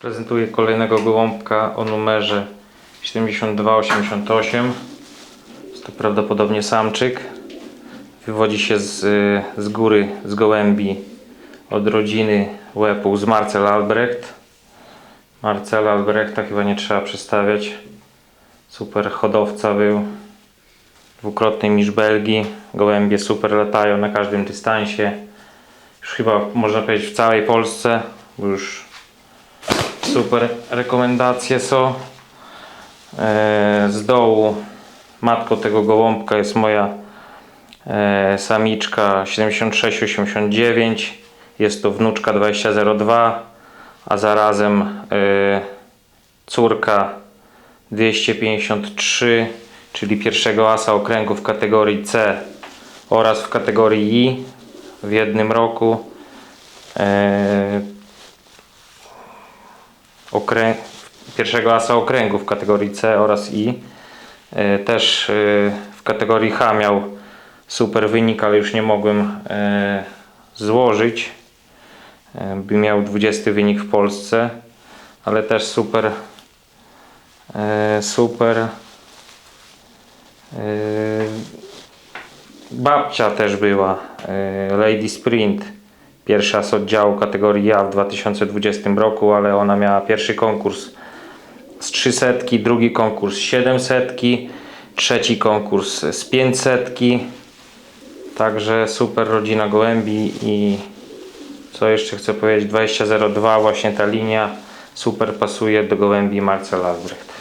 Prezentuję kolejnego gołąbka o numerze 7288. Jest to prawdopodobnie samczyk. Wywodzi się z, z góry, z gołębi od rodziny łepu z Marcel Albrecht. Marcela Albrechta chyba nie trzeba przedstawiać. Super hodowca był. Dwukrotny mistrz Belgii. Gołębie super latają na każdym dystansie. Już chyba można powiedzieć w całej Polsce, bo już super rekomendacje są. E, Z dołu matką tego gołąbka jest moja e, samiczka 7689. Jest to wnuczka 2002, a zarazem e, córka 253, czyli pierwszego asa okręgu w kategorii C oraz w kategorii I w jednym roku. Pierwszego asa okręgu w kategorii C oraz I. E, Też e, w kategorii H miał super wynik, ale już nie mogłem e, złożyć. By miał 20 wynik w Polsce, ale też super super babcia też była Lady Sprint pierwsza z oddziału kategorii A w 2020 roku, ale ona miała pierwszy konkurs z 300, drugi konkurs z 700, trzeci konkurs z 500. Także super rodzina gołębi i co jeszcze chcę powiedzieć 2002 właśnie ta linia super pasuje do gołębi Marcel Albrecht.